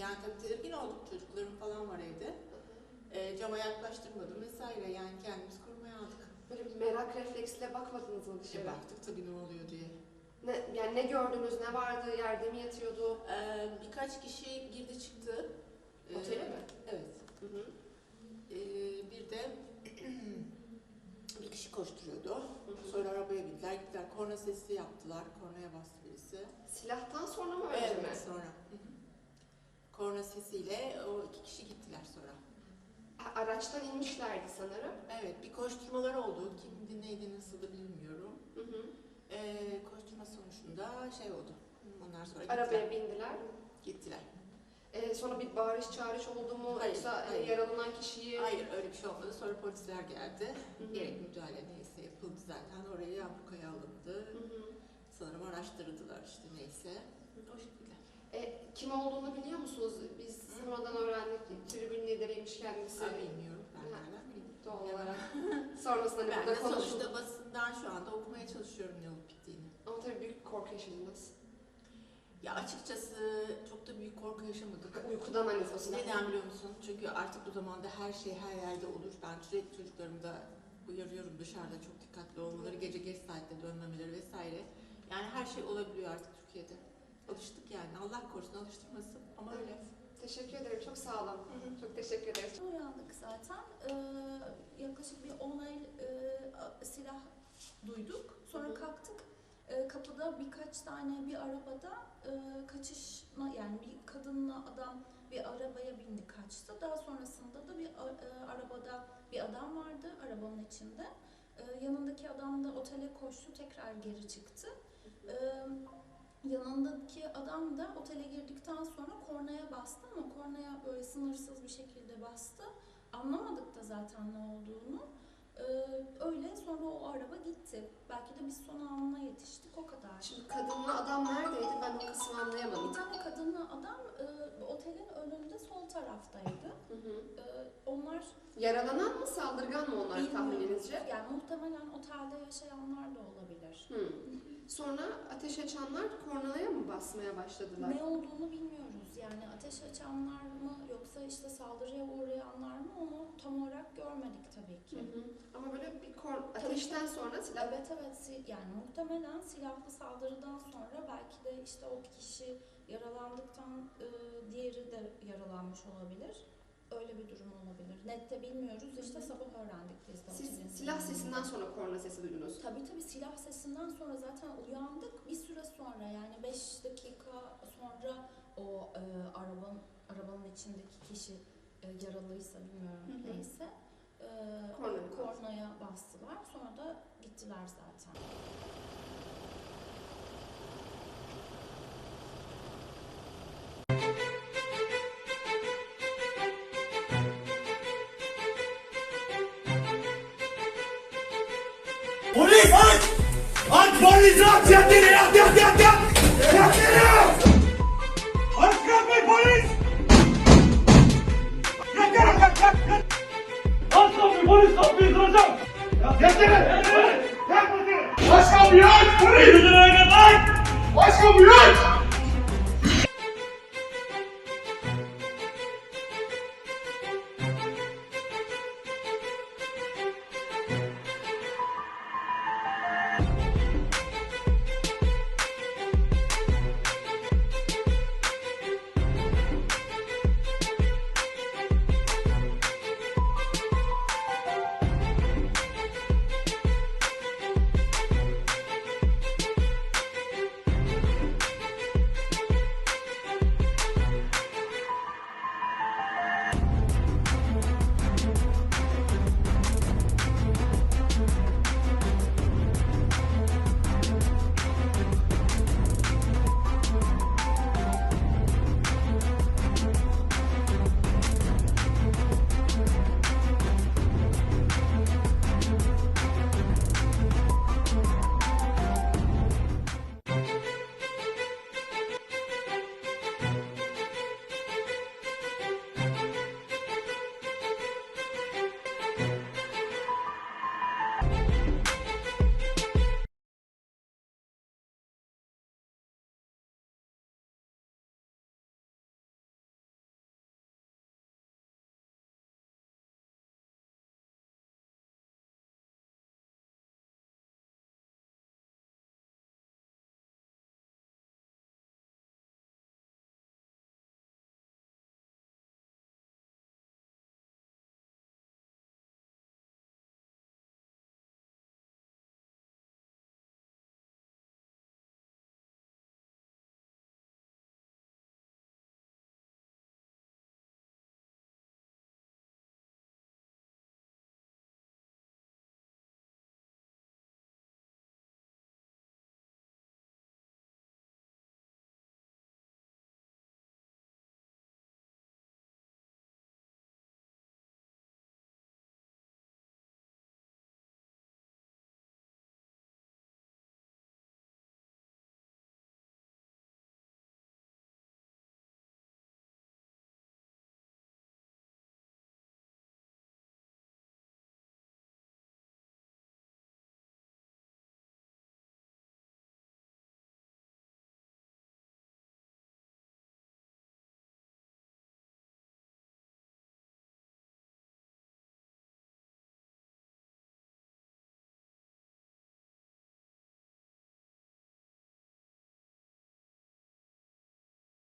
Yani tabii tedirgin olduk. Çocuklarım falan var evde. E, cama yaklaştırmadım vesaire. Yani kendimiz korumaya aldık. Böyle bir merak refleksiyle bakmadınız mı e, dışarı? E, baktık tabii ne oluyor diye. Ne, yani ne gördünüz, ne vardı, yerde mi yatıyordu? Ee, birkaç kişi girdi çıktı. Ee, Otele ee, mi? Evet. Hı hı. Ee, bir de bir kişi koşturuyordu. Hı hı. Sonra arabaya bindiler, gittiler. Korna sesi yaptılar. Kornaya bastı birisi. Silahtan sonra mı öyle evet, mi? Evet, sonra. Hı hı. Korna sesiyle o iki kişi gittiler sonra. Araçtan inmişlerdi sanırım. Evet, bir koşturmalar oldu. Kimdi, neydi, nasıldı bilmiyorum. Hı hı. Ee, koşturma sonucunda şey oldu. Onlar sonra gittiler. Arabaya bindiler. Gittiler. Ee, sonra bir bağırış çağırış oldu mu? Hayır, Yoksa e, hayır. yaralanan kişiyi... Hayır, öyle bir şey olmadı. Sonra polisler geldi. Hı hı. Gerek müdahale neyse yapıldı zaten. Oraya ablukaya alındı. Hı hı. Sanırım araştırdılar işte neyse. O şekilde. E, kim olduğunu biliyor musunuz? Biz sonradan öğrendik. Tribün lideriymiş kendisi. Ben bilmiyorum. Ben Ha. bileyim. Doğal olarak. Sonrasında hani Ben de burada konuşuldu. sonuçta basından şu anda okumaya çalışıyorum ne olup bittiğini. Ama tabii büyük korku yaşadınız. Ya açıkçası çok da büyük korku yaşamadık. Uykudan hani o. Neden biliyor musun? Çünkü artık bu zamanda her şey her yerde olur. Ben sürekli çocuklarımı da uyarıyorum dışarıda çok dikkatli olmaları, gece geç saatte dönmemeleri vesaire. Yani her şey olabiliyor artık Türkiye'de. Alıştık yani. Allah korusun alıştırmasın ama öyle. Teşekkür ederim. Çok sağ olun. Çok teşekkür ederiz. Uyandık zaten. Ee, yaklaşık bir 10 el e, silah duyduk. Sonra Hı hı. kalktık. Ee, kapıda birkaç tane bir arabada e, kaçışma yani bir kadınla adam bir arabaya bindi kaçtı. Daha sonrasında da bir e, arabada bir adam vardı arabanın içinde. Ee, yanındaki adam da otele koştu tekrar geri çıktı. Ee, yanındaki adam da otele girdikten sonra kornaya bastı ama kornaya böyle sınırsız bir şekilde bastı. Anlamadık da zaten ne olduğunu. Ee, öyle sonra o araba gitti. Belki de biz son anına yetiştik o kadar. Şimdi kadınla adam neredeydi? Ben o kısmı Bir anlayamadım. tane kadınla adam e, otelin önünde sol taraftaydı. Hı hı. Ee, onlar Yaralanan mı saldırgan mı onlar bilmiyorum. tahmininizce? Yani muhtemelen otelde yaşayanlar da olabilir. Hı. Sonra ateş açanlar kornaya mı basmaya başladılar? Ne olduğunu bilmiyoruz. Yani ateş açanlar mı yoksa işte saldırıya uğrayanlar mı onu tam olarak görmedik tabii Hı ki. hı. Ama böyle bir kor ateşten sonra silah Evet evet yani muhtemelen silahlı saldırıdan sonra belki de işte o kişi yaralandıktan e, diğeri de yaralanmış olabilir. Öyle bir durum olabilir. Nette bilmiyoruz. İşte sabah öğrendik biz de. siz silah sesinden sonra korna sesi duydunuz. Tabii tabii silah sesinden sonra zaten uyandık. Bir süre sonra yani 5 dakika sonra o e, arabanın arabanın içindeki kişi e, yaralıysa bilmiyorum Hı hı. neyse e, Kornaya kornaya bastılar. Sonra da gittiler zaten. Polis! Aç! Aç polisi aç! Yat yere yat Bye.